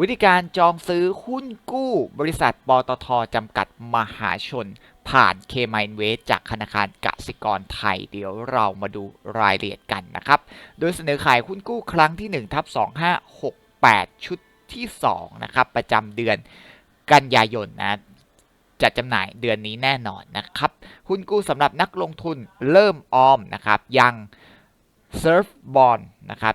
วิธีการจองซื้อหุ้นกู้บริษัทปตทจำกัดมหาชน ผ่านเคม i นเวสจากธนาคารกสิกรไทย เดี๋ยวเรามาดูรายละเอียดกันนะครับ โดยเสนอขายหุ้นกู้ครั้งที่1ทับ2568 ชุดที่2นะครับประจำเดือนกันยายนนะจะจำหน่ายเดือนนี้แน่นอนนะครับ หุ้นกู้สำหรับนักลงทุนเริ่มออมนะครับยังเซิร์ฟบอลนะครับ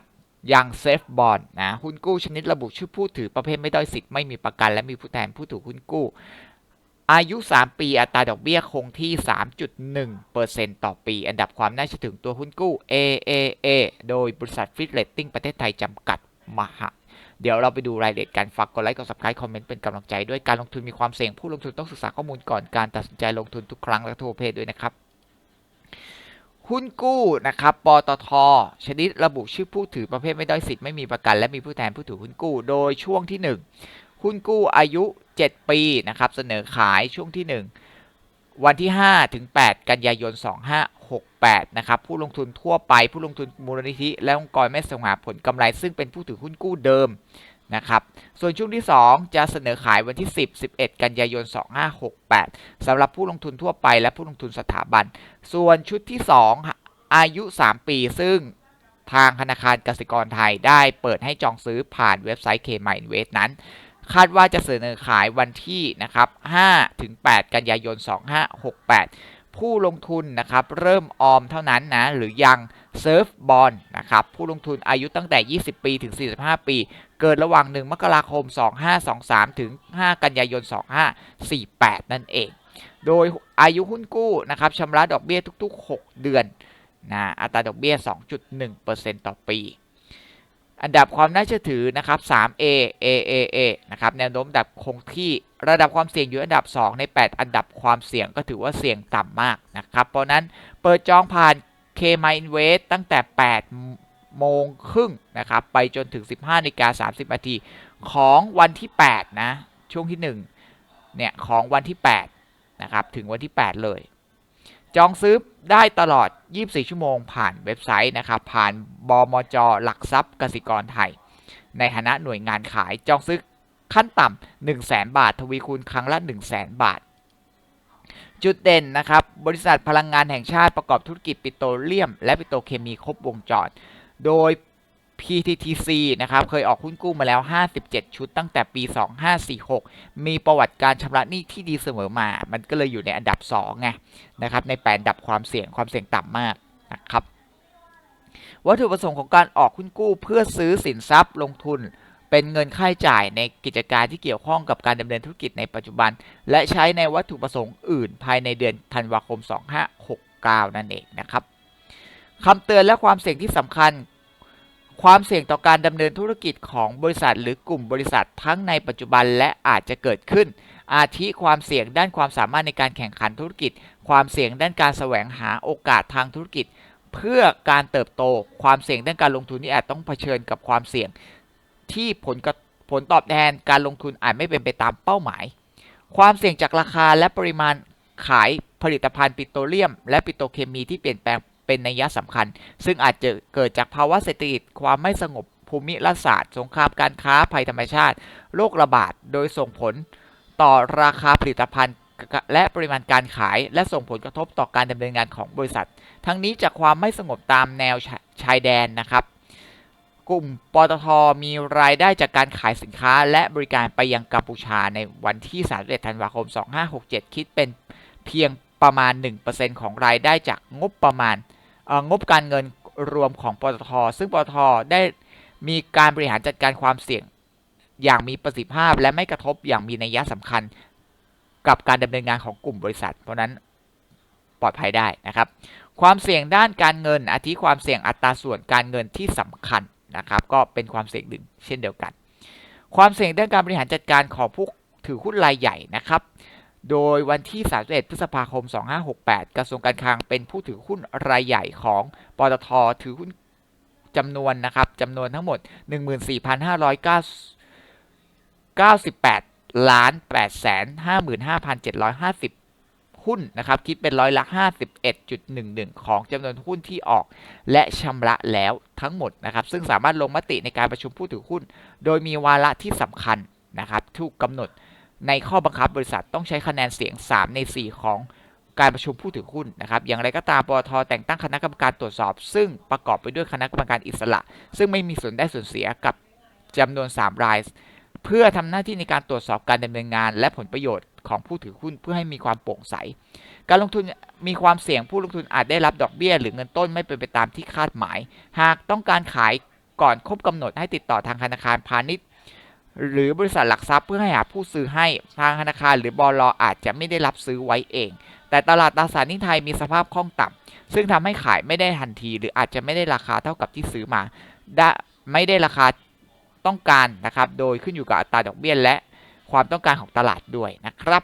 ยังเซฟบอลนะหุ้นกู้ชนิดระบุชื่อผู้ถือประเภทไม่ด้อยสิทธิ์ไม่มีประกัน และมีผู้แทนผู้ถือหุ้นกู้ อายุ 3 ปีอัตราดอกเบี้ยคงที่ 3.1%ต่อปี อันดับความน่าเชื่อถือตัวหุ้นกู้ AAA โดยบริษัทฟิตเลตติ้งประเทศไทยจำกัดมหาเดี๋ยวเราไปดูรายละเอียดกันฝากกดไลค์กด subscribe คอมเมนต์เป็นกำลังใจด้วยการลงทุนมีความเสี่ยงผู้ลงทุนต้องศึกษาข้อมูลก่อนการตัดสินใจลงทุนทุกครั้งและทุกประเภทด้วยนะครับ หุ้นกู้นะครับ ปตท ชนิดระบุชื่อผู้ถือประเภทไม่ได้สิทธิ์ไม่มีประกัน และมีผู้แทนผู้ถือหุ้นกู้ โดยช่วงที่ 1 หุ้นกู้อายุ 7 ปีนะครับ เสนอขายช่วงที่ 1 วันที่5ถึง8กันยายน 2568 นะครับ ผู้ลงทุนทั่วไป ผู้ลงทุนมูลนิธิ และองค์กรไม่สงหาผลกำไร ซึ่งเป็นผู้ถือหุ้นกู้เดิม นะครับ ส่วนช่วงที่ 2 จะเสนอขายวันที่ 10 11 กันยายน 2568สำหรับผู้ลงทุนทั่วไปและผู้ลงทุนสถาบัน ส่วนชุดที่ 2 อายุ 3 ปี ซึ่งทางธนาคารกสิกรไทยได้เปิดให้จองซื้อผ่านเว็บไซต์ k m i n v e s t นั้น คาดว่าจะเสนอขายวันที่นะครับ5ถึง8กันยายน 2568 ผู้ลงทุนนะครับเริ่มออมเท่านั้นนะหรือยังเซิร์ฟบอลนะครับผู้ลงทุนอายุตั้งแต่ 20 ปีถึง 45 ปี เกิดระหว่าง 1 มกราคม 2523 ถึง 5 กันยายน 2548 นั่นเอง โดยอายุหุ้นกู้นะครับชำระดอกเบี้ยทุก ๆ 6 เดือนนะอัตราดอกเบี้ย 2.1%ต่อปี อันดับความน่าเชื่อถือนะครับ 3A AAA นะครับแนวโน้มดับคงที่ระดับความเสี่ยงอยู่อันดับ 2 ใน 8 อันดับความเสี่ยงก็ถือว่าเสี่ยงต่ำมากนะครับ เพราะนั้นเปิดจองผ่าน k m i n v e s t ตั้งแต่ 8 โมงครึ่งนะครับ ไปจนถึง 15นาฬิกา30นาทีของวันที่ 8 นะ ช่วงที่ 1 เนี่ย ของวันที่ 8 นะครับ ถึงวันที่ 8 เลย จองซื้อได้ตลอด 24 ชั่วโมงผ่านเว็บไซต์นะครับ ผ่านบมจ หลักทรัพย์กสิกรไทย ในฐานะหน่วยงานขายจองซื้อขั้นต่ำ1 0 0 0 0 0บาท ทวีคูณครั้งละ 1 0 0 0 0 0บาท จุดเด่นนะครับ บริษัทพลังงานแห่งชาติประกอบธุรกิจปิโตรเลียม และปิโตรเคมีครบวงจร โดย PTTC นะครับเคยออกหุ้นกู้มาแล้ว 57 ชุดตั้งแต่ปี 2546 มีประวัติการชำระหนี้ที่ดีเสมอมา มันก็เลยอยู่ในอันดับ2ไงนะครับในแปดดับความเสี่ยงความเสี่ยงต่ำมากนะครับวัตถุประสงค์ของการออกหุ้นกู้เพื่อซื้อสินทรัพย์ลงทุนเป็นเงินค่าใช้จ่ายในกิจการที่เกี่ยวข้องกับการดำเนินธุรกิจในปัจจุบัน และใช้ในวัตถุประสงค์อื่นภายในเดือนธันวาคม 2569 นั่นเองนะครับ คำเตือนและความเสี่ยงที่สำคัญ ความเสี่ยงต่อการดำเนินธุรกิจของบริษัท หรือกลุ่มบริษัททั้งในปัจจุบันและอาจจะเกิดขึ้น อาทิความเสี่ยงด้านความสามารถในการแข่งขันธุรกิจ ความเสี่ยงด้านการแสวงหาโอกาสทางธุรกิจ เพื่อการเติบโต ความเสี่ยงด้านการลงทุนที่อาจต้องเผชิญกับความเสี่ยง ที่ผลกผลตอบแทนการลงทุนอาจไม่เป็นไปตามเป้าหมาย ความเสี่ยงจากราคาและปริมาณขายผลิตภัณฑ์ปิโตรเลียม และปิโตรเคมีที่เปลี่ยนแปลง เป็นนัยสำคัญ ซึ่งอาจจะเกิดจากภาวะเศรษฐกิจความไม่สงบภูมิรัฐศาสตร์ สงครามการค้าภัยธรรมชาติ โรคระบาด โดยส่งผลต่อราคาผลิตภัณฑ์และปริมาณการขาย และส่งผลกระทบต่อการดำเนินงานของบริษัท ทั้งนี้จากความไม่สงบตามแนวชชายแดนนะครับ กลุ่มปตทมีรายได้จากการขายสินค้า และบริการไปยังกัมพูชาในวันที่ 31 ธันวาคม 2567 คิดเป็นเพียงประมาณ 1%ของรายได้จากงบประมาณ งบการเงินรวมของปตท ซึ่งปตทได้มีการบริหารจัดการความเสี่ยงอย่างมีประสิทธิภาพ และไม่กระทบอย่างมีนัยยะสำคัญ กับการดำเนินงานของกลุ่มบริษัท เพราะนั้นปลอดภัยได้นะครับ ความเสี่ยงด้านการเงินอาทิความเสี่ยงอัตราส่วนการเงินที่สำคัญนะครับ ก็เป็นความเสี่ยงหนึ่งเช่นเดียวกัน ความเสี่ยงด้านการบริหารจัดการของผู้ถือหุ้นรายใหญ่นะครับ โดยวันที่ 31 พฤษภาคม 2568 กระทรวงการคลังเป็นผู้ถือหุ้นรายใหญ่ของปตทถือหุ้นจำนวนนะครับจำนวนทั้งหมด 14,598ล้าน8 55,750หหุ้นนะครับคิดเป็นร้อยละ 51.11 ของจำนวนหุ้นที่ออก และชำระแล้วทั้งหมดนะครับ ซึ่งสามารถลงมติในการประชุมผู้ถือหุ้น โดยมีวาระที่สำคัญนะครับถูกกำหนด ในข้อบังคับบริษัทต้องใช้คะแนนเสียง 3 ใน 4 ของการประชุมผู้ถือหุ้นนะครับ อย่างไรก็ตามปตทแต่งตั้งคณะกรรมการตรวจสอบ ซึ่งประกอบไปด้วยคณะกรรมการอิสระ ซึ่งไม่มีส่วนได้ส่วนเสียกับจำนวน 3 ราย เพื่อทำหน้าที่ในการตรวจสอบการดำเนินงาน และผลประโยชน์ของผู้ถือหุ้นเพื่อให้มีความโปร่งใส การลงทุนมีความเสี่ยงผู้ลงทุนอาจได้รับดอกเบี้ย หรือเงินต้นไม่เป็นไปตามที่คาดหมาย หากต้องการขายก่อนครบกำหนดให้ติดต่อทางธนาคารพาณิชย์ หรือบริษัทหลักทรัพย์เพื่อให้หาผู้ซื้อให้ทางธนาคารหรือบลออาจจะไม่ได้รับซื้อไว้เอง แต่ตลาดตราสารหนี้ไทยมีสภาพคล่องต่ำซึ่งทำให้ขายไม่ได้ทันที หรืออาจจะไม่ได้ราคาเท่ากับที่ซื้อมาได้ไม่ได้ราคาต้องการนะครับ โดยขึ้นอยู่กับอัตราดอกเบี้ยและความต้องการของตลาดด้วยนะครับ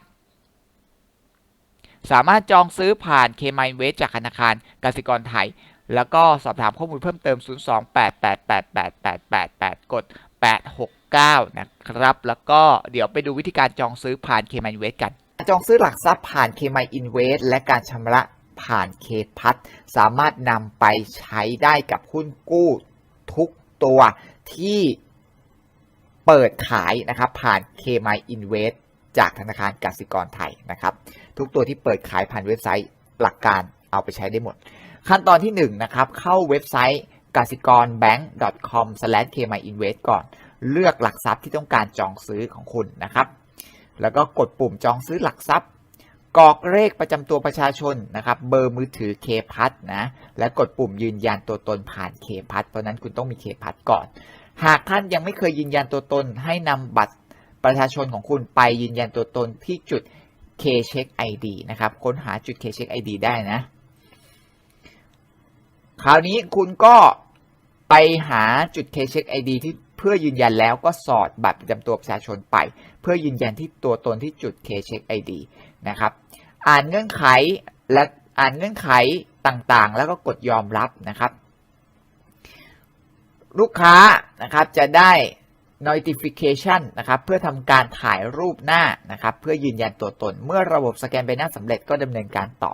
สามารถจองซื้อผ่าน k m i n w e s t จากธนาคารกสิกรไทย แล้วก็สอบถามข้อมูลเพิ่มเติม 028888888 กด 869 นะครับ แล้วก็เดี๋ยวไปดูวิธีการจองซื้อผ่าน k m i n w e s t กัน จองซื้อหลักทรัพย์ผ่าน k m i Invest และการชำระผ่าน k p a t สามารถนำไปใช้ได้กับหุ้นกู้ทุกตัวที่เปิดขายนะครับผ่าน k m i Invest จากธนาคารกสิกรไทยนะครับ ทุกตัวที่เปิดขายผ่านเว็บไซต์หลักการเอาไปใช้ได้หมด ขั้นตอนที่1นะครับเข้าเว็บไซต์ กสิกร bank.com/kmyinvest ก่อน เลือกหลักทรัพย์ที่ต้องการจองซื้อของคุณนะครับ แล้วก็กดปุ่มจองซื้อหลักทรัพย์กรอกเลขประจำตัวประชาชนนะครับ เบอร์มือถือ k p a s นะ และกดปุ่มยืนยันตัวตนผ่าน k p a s เพราะนั้นคุณต้องมี k p a s ก่อน หากท่านยังไม่เคยยืนยันตัวตน ให้นำบัตรประชาชนของคุณไปยืนยันตัวตนที่จุด K Check ID นะครับ ค้นหาจุด K Check ID ได้นะ คราวนี้คุณก็ ไปหาจุด K Check ID ที่เพื่อยืนยันแล้วก็สอดบัตรประจำตัวประชาชนไป เพื่อยืนยันที่ตัวตนที่จุด K Check ID นะครับ อ่านเงื่อนไขและอ่านเงื่อนไขต่างๆ แล้วก็กดยอมรับนะครับ ลูกค้านะครับจะได้ notification นะครับเพื่อทำการถ่ายรูปหน้านะครับเพื่อยืนยันตัวตน เมื่อระบบสแกนใบหน้าสำเร็จก็ดำเนินการต่อ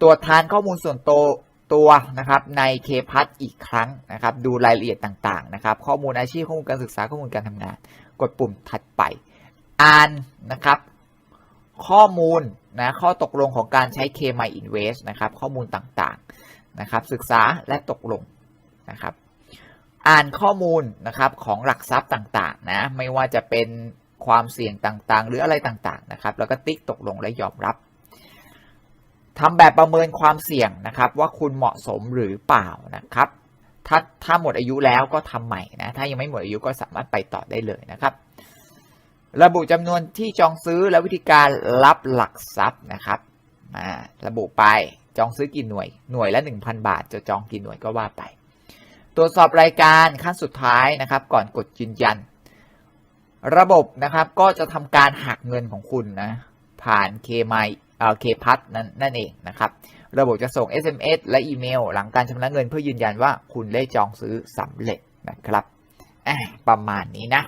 ตรวจทานข้อมูลส่วนตัว ตัวนะครับในเคพัทอีกครั้งนะครับ ดูรายละเอียดต่างๆนะครับ ข้อมูลอาชีพข้อมูลการศึกษาข้อมูลการทำงาน กดปุ่มถัดไป อ่านนะครับ ข้อมูลนะข้อตกลงของการใช้ k m y Invest นะครับข้อมูลต่างๆนะครับ ศึกษาและตกลงนะครับ อ่านข้อมูลนะครับของหลักทรัพย์ต่างๆนะไม่ว่าจะเป็นความเสี่ยงต่างๆ หรืออะไรต่างๆนะครับ แล้วก็ติ๊กตกลงและยอมรับ ทำแบบประเมินความเสี่ยงนะครับ ว่าคุณเหมาะสมหรือเปล่านะครับ ถ้าถ้าหมดอายุแล้วก็ทำใหม่นะถ้ายังไม่หมดอายุก็สามารถไปต่อได้เลยนะครับ ระบุจำนวนที่จองซื้อและวิธีการรับหลักทรัพย์นะครับมาระบุไปจองซื้อกี่หน่วย หน่วยละ 1,000 บาท จะจองกี่หน่วยก็ว่าไป ตรวจสอบรายการขั้นสุดท้ายนะครับ ก่อนกดยืนยัน ระบบนะครับก็จะทำการหักเงินของคุณนะผ่าน k เอ่อ k p a s นั่นนั่นเองนะครับ ระบบจะส่ง SMS และอีเมล หลังการชำระเงินเพื่อยืนยันว่าคุณได้จองซื้อสำเร็จนะครับประมาณนี้นะ